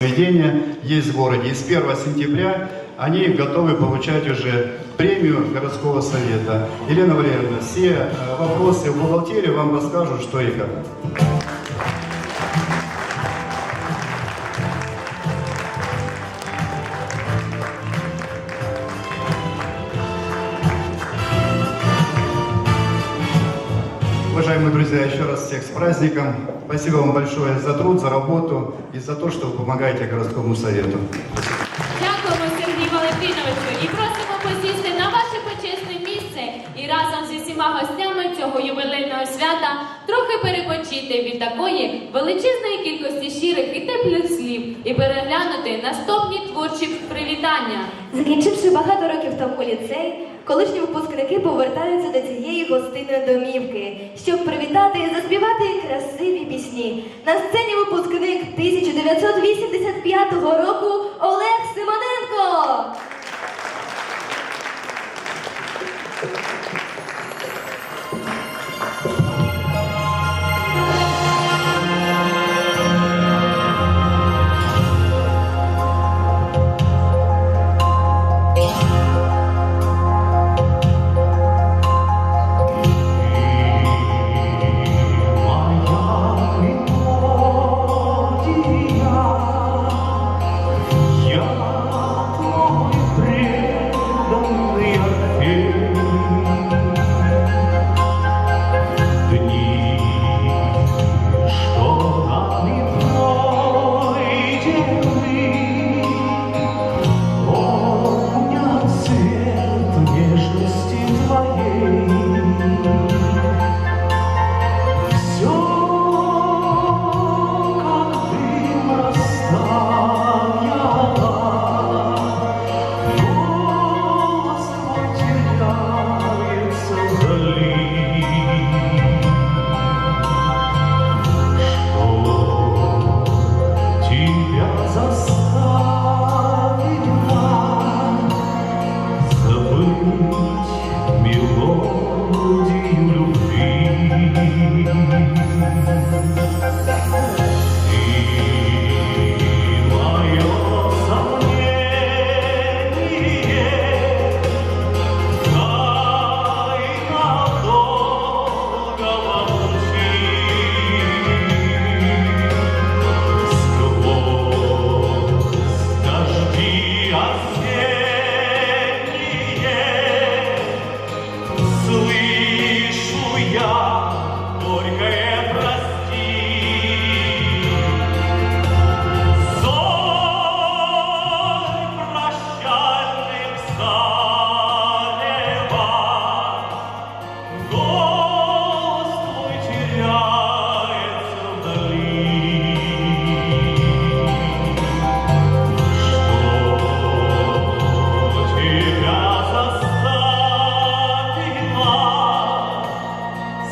заведения есть в городе. И с 1 сентября они готовы получать уже премию городского совета. Елена Валерьевна, все э, вопросы в бухгалтерии вам расскажут, что и как. Уважаемые друзья, еще раз всех с праздником. Спасибо вам большое за труд, за работу и за то, что вы помогаете городскому совету. Дякуємо, Сергій Валентиновичу, і просимо посісти на ваше почесне місце і разом зі всіма гостями цього ювілейного свята трохи перепочити від такої величезної кількості щирих і теплих слів і переглянути наступні творчі привітання. Закінчивши багато років тому ліцей, колишні випускники повертаються до цієї гостинної домівки, щоб привітати і заспівати красиві пісні. На сцені випускник 1985 року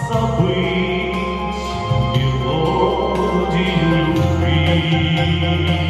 забыть мелодию любви.